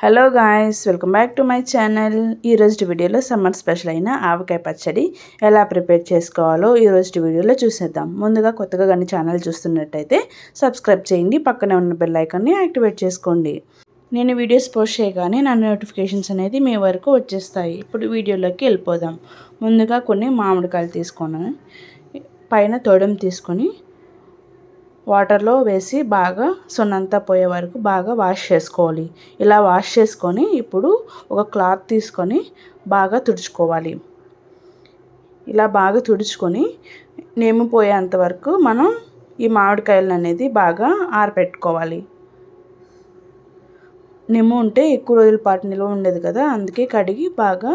Hello guys welcome back to my channel ఈరోజు వీడియోలో summer special అయిన ఆవకాయ పచ్చడి ఎలా ప్రిపేర్ చేసుకోవాలో ఈరోజు వీడియోలో చూసేద్దాం. ముందుగా కొత్తగా కానీ ఛానల్ చూస్తున్నట్టయితే సబ్స్క్రైబ్ చేయండి పక్కనే ఉన్న బెల్ ఐకాన్ని యాక్టివేట్ చేసుకోండి. నేను వీడియోస్ పోస్ట్ చేయగానే నా నోటిఫికేషన్స్ అనేది మీ వరకు వచ్చేస్తాయి. ఇప్పుడు వీడియోలోకి వెళ్ళిపోదాం. ముందుగా కొన్ని మామిడికాయలు తీసుకున్నాను పైన తోడం తీసుకొని వాటర్లో వేసి బాగా సున్నంతా పోయే వరకు బాగా వాష్ చేసుకోవాలి. ఇలా వాష్ చేసుకొని ఇప్పుడు ఒక క్లాత్ తీసుకొని బాగా తుడుచుకోవాలి. ఇలా బాగా తుడుచుకొని నేము పోయేంత వరకు మనం ఈ మామిడికాయలను అనేది బాగా ఆరపెట్టుకోవాలి. నిమ్ము ఉంటే ఎక్కువ రోజుల పాటు నిల్వ ఉండేది కదా అందుకే కడిగి బాగా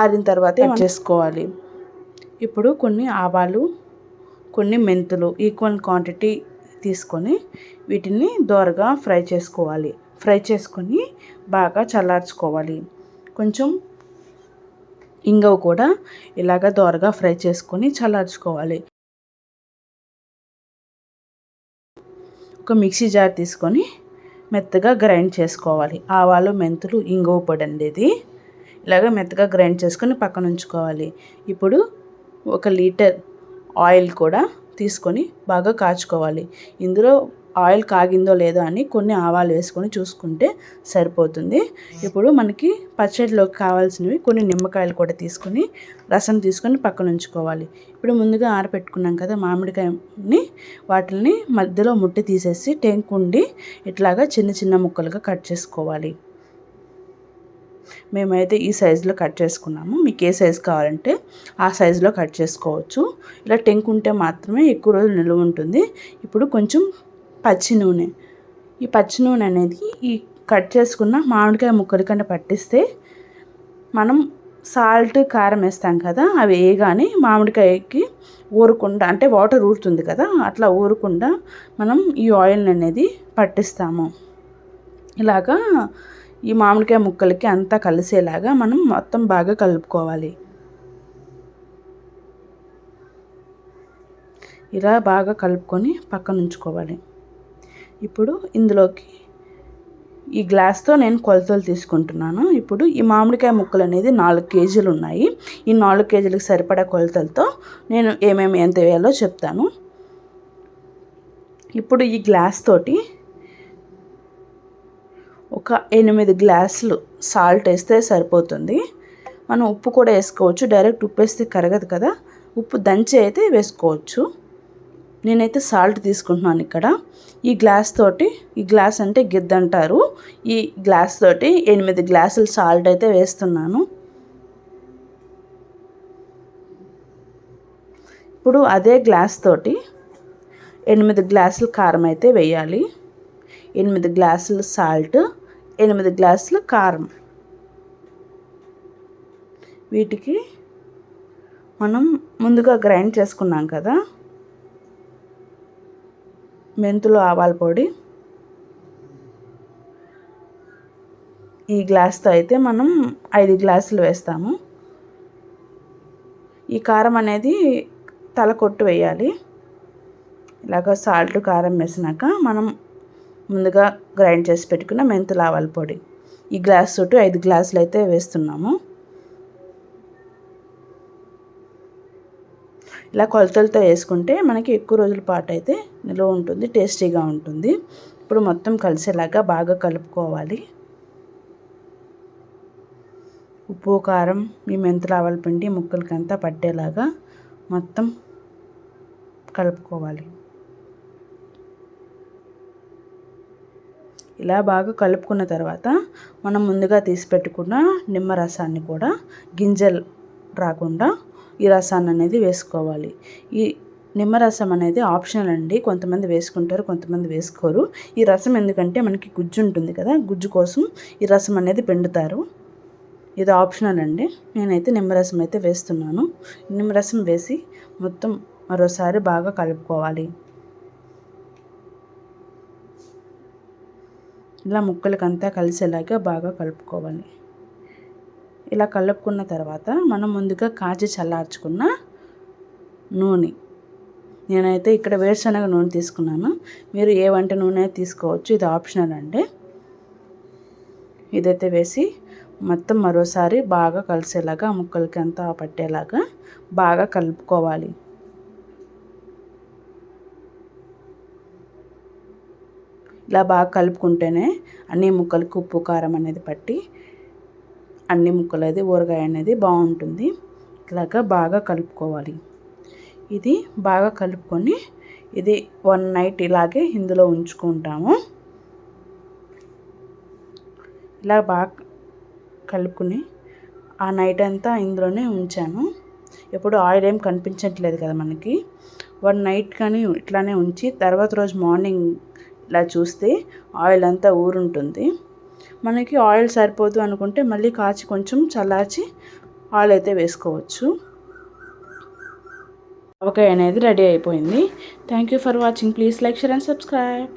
ఆరిన తర్వాత చేసుకోవాలి. ఇప్పుడు కొన్ని ఆవాలు కొన్ని మెంతులు ఈక్వల్ క్వాంటిటీ తీసుకొని వీటిని దోరగా ఫ్రై చేసుకోవాలి. ఫ్రై చేసుకొని బాగా చల్లార్చుకోవాలి. కొంచెం ఇంగవ కూడా ఇలాగ దోరగా ఫ్రై చేసుకొని చల్లార్చుకోవాలి. ఒక మిక్సీ జార్ తీసుకొని మెత్తగా గ్రైండ్ చేసుకోవాలి. ఆవాలు మెంతులు ఇంగువ పొడి అండి ఇలాగ మెత్తగా గ్రైండ్ చేసుకొని పక్కన ఉంచుకోవాలి. ఇప్పుడు ఒక లీటర్ ఆయిల్ కూడా తీసుకొని బాగా కాచుకోవాలి. ఇందులో ఆయిల్ కాగిందో లేదో అని కొన్ని ఆవాలు వేసుకొని చూసుకుంటే సరిపోతుంది. ఇప్పుడు మనకి పచ్చడిలోకి కావాల్సినవి కొన్ని నిమ్మకాయలు కూడా తీసుకొని రసం తీసుకొని పక్కన ఉంచుకోవాలి. ఇప్పుడు ముందుగా ఆరపెట్టుకున్నాం కదా మామిడికాయని వాటిని మధ్యలో ముట్టి తీసేసి టెంకుండి ఇట్లాగా చిన్న చిన్న ముక్కలుగా కట్ చేసుకోవాలి. మేమైతే ఈ సైజులో కట్ చేసుకున్నాము. మీకు ఏ సైజు కావాలంటే ఆ సైజులో కట్ చేసుకోవచ్చు. ఇలా టెంక్ ఉంటే మాత్రమే ఎక్కువ రోజులు నిల్వ ఉంటుంది. ఇప్పుడు కొంచెం పచ్చి నూనె. ఈ పచ్చి నూనె అనేది ఈ కట్ చేసుకున్న మామిడికాయ ముక్కలు కంటే పట్టిస్తే మనం సాల్ట్ కారం వేస్తాం కదా అవి వేయగానే మామిడికాయకి ఊరకుండా అంటే వాటర్ ఊరుతుంది కదా అట్లా ఊరకుండా మనం ఈ ఆయిల్ అనేది పట్టిస్తాము. ఇలాగా ఈ మామిడికాయ ముక్కలకి అంతా కలిసేలాగా మనం మొత్తం బాగా కలుపుకోవాలి. ఇలా బాగా కలుపుకొని పక్కన ఉంచుకోవాలి. ఇప్పుడు ఇందులోకి ఈ గ్లాస్తో నేను కొలతలు తీసుకుంటున్నాను. ఇప్పుడు ఈ మామిడికాయ ముక్కలు అనేది నాలుగు కేజీలు ఉన్నాయి. ఈ నాలుగు కేజీలకు సరిపడా కొలతలతో నేను ఏమేమి ఎంత వేయాలో చెప్తాను. ఇప్పుడు ఈ గ్లాస్ తోటి ఒక ఎనిమిది గ్లాసులు సాల్ట్ వేస్తే సరిపోతుంది. మనం ఉప్పు కూడా వేసుకోవచ్చు. డైరెక్ట్ ఉప్పు వేస్తే కరగదు కదా. ఉప్పు దంచి అయితే వేసుకోవచ్చు. నేనైతే సాల్ట్ తీసుకుంటున్నాను ఇక్కడ. ఈ గ్లాస్ తోటి ఈ గ్లాస్ అంటే గిద్ద అంటారు. ఈ గ్లాస్ తోటి ఎనిమిది గ్లాసులు సాల్ట్ అయితే వేస్తున్నాను. ఇప్పుడు అదే గ్లాస్ తోటి ఎనిమిది గ్లాసులు కారం అయితే వేయాలి. ఎనిమిది గ్లాసులు సాల్ట్ ఎనిమిది గ్లాసులు కారం. వీటికి మనం ముందుగా గ్రైండ్ చేసుకున్నాం కదా. మెంతులు ఆవాల పొడి. ఈ గ్లాస్తో అయితే మనం ఐదు గ్లాసులు వేస్తాము. ఈ కారం అనేది తల కొట్టు వేయాలి. ఇలాగ సాల్ట్ కారం వేసినాక మనం ముందుగా గ్రైండ్ చేసి పెట్టుకున్న మెంతుల ఆవాల పొడి. ఈ గ్లాస్ చుట్టూ ఐదు గ్లాసులు అయితే వేస్తున్నాము. ఇలా కొలతలతో వేసుకుంటే మనకి ఎక్కువ రోజుల పాటు అయితే నిల్వ ఉంటుంది టేస్టీగా ఉంటుంది. ఇప్పుడు మొత్తం కలిసేలాగా బాగా కలుపుకోవాలి. ఉప్పు కారం ఈ మెంతుల ఆవాల పిండి ముక్కలకంతా పట్టేలాగా మొత్తం కలుపుకోవాలి. ఇలా బాగా కలుపుకున్న తర్వాత మనం ముందుగా తీసి పెట్టుకున్న నిమ్మరసాన్ని కూడా గింజలు రాకుండా ఈ రసాన్ని అనేది వేసుకోవాలి. ఈ నిమ్మరసం అనేది ఆప్షనల్ అండి. కొంతమంది వేసుకుంటారు కొంతమంది వేసుకోరు. ఈ రసం ఎందుకంటే మనకి గుజ్జు ఉంటుంది కదా గుజ్జు కోసం ఈ రసం అనేది పిండుతారు. ఇది ఆప్షనల్ అండి. నేనైతే నిమ్మరసం అయితే వేస్తున్నాను. నిమ్మరసం వేసి మొత్తం మరోసారి బాగా కలుపుకోవాలి. ఇలా ముక్కలకంతా కలిసేలాగా బాగా కలుపుకోవాలి. ఇలా కలుపుకున్న తర్వాత మనం ముందుగా కాచి చల్లార్చుకున్న నూనె. నేనైతే ఇక్కడ వేరుశనగ నూనె తీసుకున్నాను. మీరు ఏ వంట నూనె తీసుకోవచ్చు. ఇది ఆప్షనల్ అండి. ఇదైతే వేసి మొత్తం మరోసారి బాగా కలిసేలాగా ముక్కలకి అంతా పట్టేలాగా బాగా కలుపుకోవాలి. ఇలా బాగా కలుపుకుంటేనే అన్ని ముక్కలకి ఉప్పు కారం అనేది పట్టి అన్ని ముక్కలు అది ఊరగాయ అనేది బాగుంటుంది. ఇలాగా బాగా కలుపుకోవాలి. ఇది బాగా కలుపుకొని ఇది వన్ నైట్ ఇలాగే ఇందులో ఉంచుకుంటాము. ఇలా బాగా కలుపుకుని ఆ నైట్ అంతా ఇందులోనే ఉంచాను. ఎప్పుడు ఆయిల్ ఏం కనిపించట్లేదు కదా మనకి. వన్ నైట్ కానీ ఇట్లానే ఉంచి తర్వాత రోజు మార్నింగ్ ఇలా చూస్తే ఆయిల్ అంతా ఊరుంటుంది. మనకి ఆయిల్ సరిపోదు అనుకుంటే మళ్ళీ కాచి కొంచెం చల్లార్చి ఆయిల్ అయితే వేసుకోవచ్చు. ఆవకాయ అనేది రెడీ అయిపోయింది. Thank you for watching please like share and subscribe